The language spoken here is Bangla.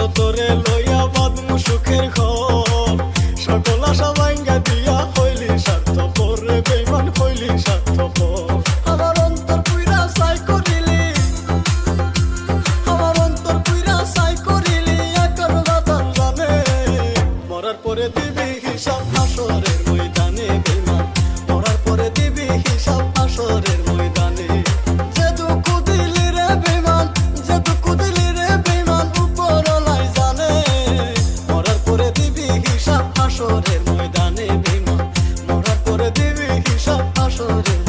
চলো তোরে লইয়া বাদমু সুখের ঘর। সকল আশা ভাঙ্গা দিয়া হইলি স্বার্থপর, রে বেমান হইলি স্বার্থপর। আমার অন্তর পুইরা সাই করিলি। আমার অন্তর পুইরা সাই করিলি একর দাতান জানে। মরার পরে দিবি হিসাব আসরে। দিবি হিসাব আসরে